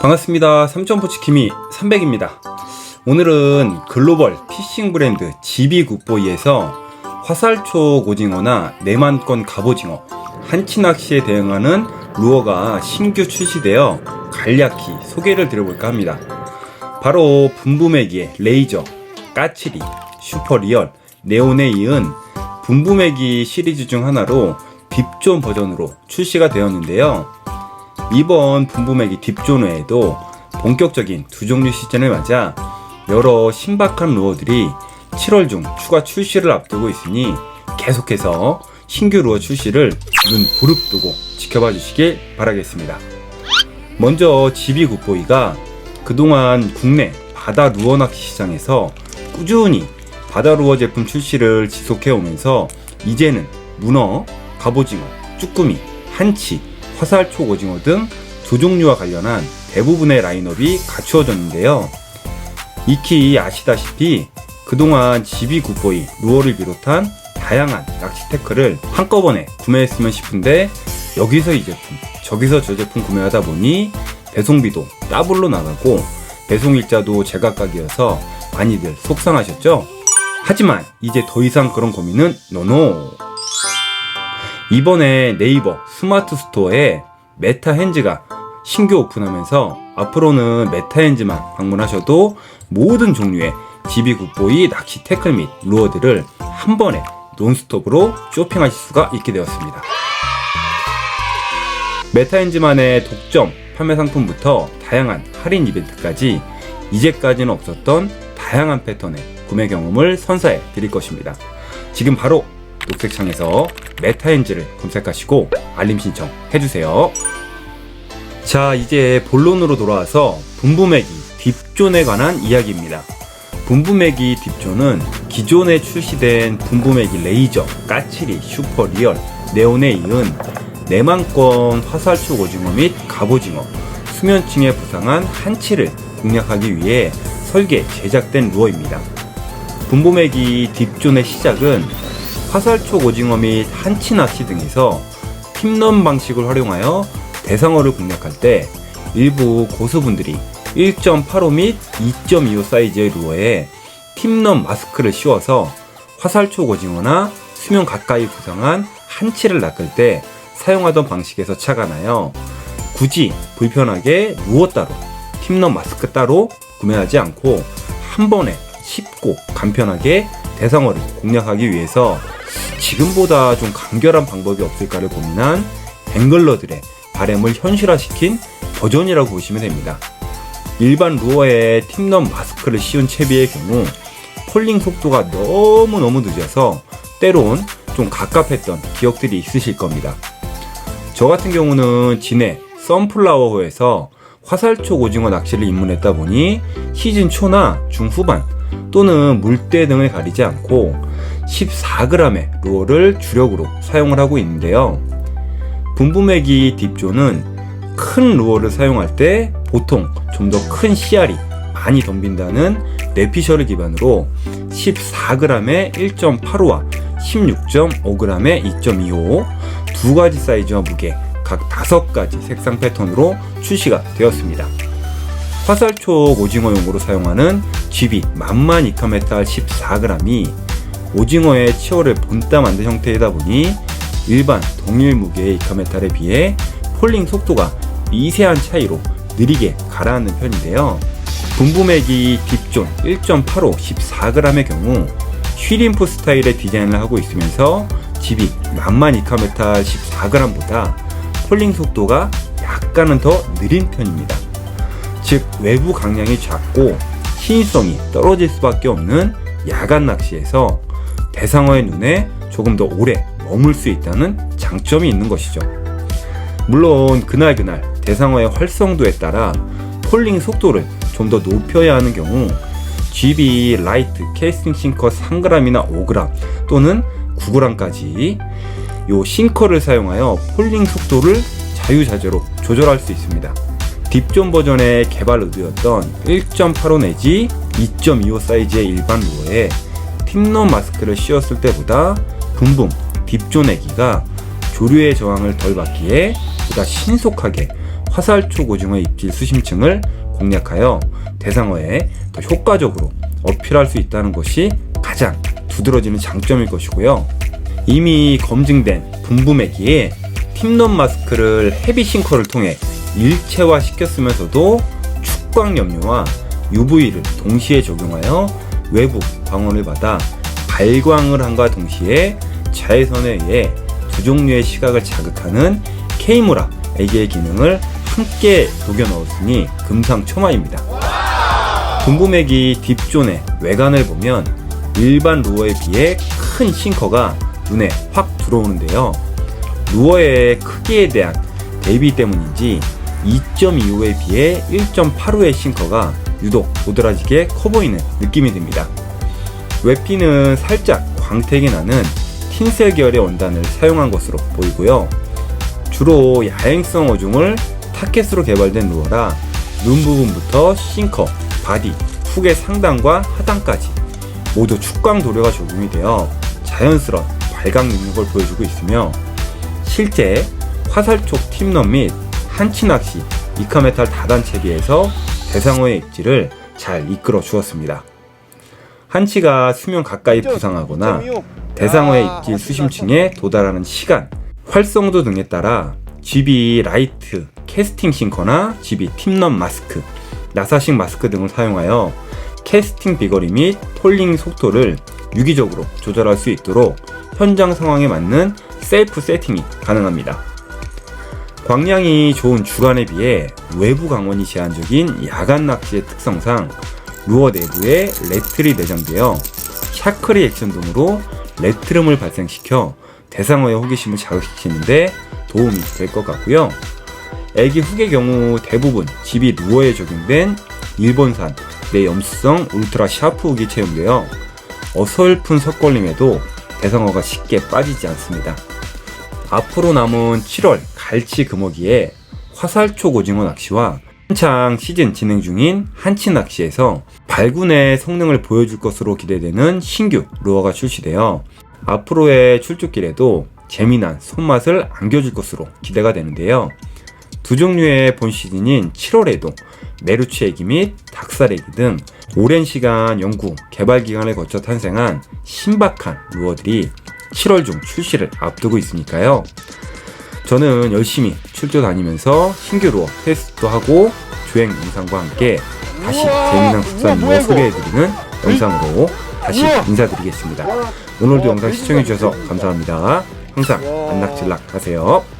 반갑습니다. 3점포치킴이 300입니다. 오늘은 글로벌 피싱 브랜드 GB 굿보이에서 화살초 고징어나 내만권 갑오징어, 한치낚시에 대응하는 루어가 신규 출시되어 간략히 소개를 드려볼까 합니다. 바로 분부매기의 레이저, 까치리, 슈퍼리얼, 네온에 이은 분부매기 시리즈 중 하나로 딥존 버전으로 출시가 되었는데요. 이번 분부매기 딥존 외에도 본격적인 두 종류 시즌을 맞아 여러 신박한 루어들이 7월 중 추가 출시를 앞두고 있으니 계속해서 신규 루어 출시를 눈 부릅뜨고 지켜봐 주시길 바라겠습니다. 먼저 GB 굿보이가 그동안 국내 바다 루어 낚시 시장에서 꾸준히 바다 루어 제품 출시를 지속해 오면서 이제는 문어, 갑오징어, 쭈꾸미, 한치, 화살초 오징어 등 두 종류와 관련한 대부분의 라인업이 갖추어졌는데요. 익히 아시다시피 그동안 GB 굿보이, 루어를 비롯한 다양한 낚시 태클을 한꺼번에 구매했으면 싶은데 여기서 이 제품, 저기서 저 제품 구매하다 보니 배송비도 더블로 나가고 배송 일자도 제각각이어서 많이들 속상하셨죠? 하지만 이제 더 이상 그런 고민은 노노. 이번에 네이버 스마트 스토어에 메타 핸즈가 신규 오픈하면서 앞으로는 메타 핸즈만 방문하셔도 모든 종류의 GB 굿보이 낚시 태클 및 루어들을 한 번에 논스톱으로 쇼핑하실 수가 있게 되었습니다. 메타엔즈만의 독점 판매 상품부터 다양한 할인 이벤트까지 이제까지는 없었던 다양한 패턴의 구매 경험을 선사해 드릴 것입니다. 지금 바로 녹색 창에서 메타엔즈를 검색하시고 알림 신청 해주세요. 자, 이제 본론으로 돌아와서 분부매기 딥존에 관한 이야기입니다. 분부매기 딥존은 기존에 출시된 분부매기 레이저, 까치리, 슈퍼리얼, 네온에 이은 내만권 화살초 오징어 및 갑오징어, 수면층에 부상한 한치를 공략하기 위해 설계, 제작된 루어입니다. 분보매기 딥존의 시작은 화살초 오징어 및 한치 낚시 등에서 팀런 방식을 활용하여 대상어를 공략할 때 일부 고수분들이 1.85 및 2.25 사이즈의 루어에 팀런 마스크를 씌워서 화살초 오징어나 수면 가까이 부상한 한치를 낚을 때 사용하던 방식에서 착안하여 굳이 불편하게 루어 따로 팀런 마스크 따로 구매하지 않고 한 번에 쉽고 간편하게 대상어를 공략하기 위해서 지금보다 좀 간결한 방법이 없을까를 고민한 뱅글러들의 바램을 현실화시킨 버전이라고 보시면 됩니다. 일반 루어에 팀런 마스크를 씌운 채비의 경우 폴링 속도가 너무너무 늦어서 때론 좀 갑갑했던 기억들이 있으실 겁니다. 저 같은 경우는 진해 선플라워호에서 화살초 오징어 낚시를 입문했다 보니 시즌 초나 중후반 또는 물때 등을 가리지 않고 14g의 루어를 주력으로 사용을 하고 있는데요. 분부매기 딥존은 큰 루어를 사용할 때 보통 좀 더 큰 씨알이 많이 덤빈다는 뇌피셜을 기반으로 14g의 1.85와 16.5g의 2.25 두 가지 사이즈와 무게 각 다섯 가지 색상 패턴으로 출시가 되었습니다. 화살초 오징어용으로 사용하는 GB 만만 이카메탈 14g이 오징어의 치어를 본따 만든 형태이다 보니 일반 동일 무게의 이카메탈에 비해 폴링 속도가 미세한 차이로 느리게 가라앉는 편인데요. 분부맥이 딥존 1.85 14g의 경우 쉬림프 스타일의 디자인을 하고 있으면서 집이 만만 이카메탈 14g보다 폴링 속도가 약간은 더 느린 편입니다. 즉 외부 강량이 작고 신의성이 떨어질 수밖에 없는 야간 낚시에서 대상어의 눈에 조금 더 오래 머물 수 있다는 장점이 있는 것이죠. 물론 그날 그날 대상어의 활성도에 따라 폴링 속도를 좀 더 높여야 하는 경우 GB 라이트 케이싱 싱커 3g이나 5g 또는 9g까지 요 싱커를 사용하여 폴링 속도를 자유자재로 조절할 수 있습니다. 딥존 버전의 개발 의도였던 1.85 내지 2.25 사이즈의 일반 루어에 팀런 마스크를 씌웠을 때보다 붐붐 딥존 애기가 조류의 저항을 덜 받기에 보다 신속하게 화살촉 오징어 입질 수심층을 공략하여 대상어에 더 효과적으로 어필할 수 있다는 것이 가장 두드러지는 장점일 것이고요. 이미 검증된 분부매기에 팀넌 마스크를 헤비 싱커를 통해 일체화 시켰으면서도 축광 염료와 UV를 동시에 적용하여 외부 광원을 받아 발광을 함과 동시에 자외선에 의해 두 종류의 시각을 자극하는 케이무라 애기의 기능을 함께 녹여 넣었으니 금상첨화입니다. 분부맥이 딥존의 외관을 보면 일반 루어에 비해 큰 싱커가 눈에 확 들어오는데요. 루어의 크기에 대한 대비 때문인지 2.25에 비해 1.85의 싱커가 유독 도드라지게 커 보이는 느낌이 듭니다. 외피는 살짝 광택이 나는 틴셀 계열의 원단을 사용한 것으로 보이고요. 주로 야행성 어종을 타켓으로 개발된 루어라 눈 부분부터 싱커, 바디, 훅의 상단과 하단까지 모두 축광 도료가 적용이 되어 자연스러운 발광 능력을 보여주고 있으며 실제 화살촉 팀넌 및 한치 낚시 이카메탈 다단 체계에서 대상어의 입질을 잘 이끌어 주었습니다. 한치가 수면 가까이 부상하거나 대상어의 입질 수심층에 도달하는 시간, 활성도 등에 따라 GB 라이트 캐스팅 싱커나 GB 팀넌 마스크, 나사식 마스크 등을 사용하여 캐스팅 비거리 및 톨링 속도를 유기적으로 조절할 수 있도록 현장 상황에 맞는 셀프 세팅이 가능합니다. 광량이 좋은 주간에 비해 외부 강원이 제한적인 야간 낚시의 특성상 루어 내부에 레틀이 내장되어 샤크 리 액션 등으로 레트름을 발생시켜 대상어의 호기심을 자극시키는데 도움이 될 것 같고요. 애기 훅의 경우 대부분 집이 루어에 적용된 일본산 내염수성 울트라 샤프 훅이 채용되어 어설픈 석걸림에도 대상어가 쉽게 빠지지 않습니다. 앞으로 남은 7월 갈치 금어기에 화살촉 오징어 낚시와 한창 시즌 진행 중인 한치 낚시에서 발군의 성능을 보여줄 것으로 기대되는 신규 루어가 출시되어 앞으로의 출조길에도 재미난 손맛을 안겨줄 것으로 기대가 되는데요. 두 종류의 본 시즌인 7월에도 메루치 애기 및 닭살 애기 등 오랜 시간 연구, 개발 기간을 거쳐 탄생한 신박한 루어들이 7월 중 출시를 앞두고 있으니까요. 저는 열심히 출조 다니면서 신규 루어 테스트도 하고 주행 영상과 함께 다시 재미난 국산 루어 소개해드리는 영상으로 다시 인사드리겠습니다. 오늘도 영상 시청해주셔서 감사합니다. 항상 안락질락 하세요.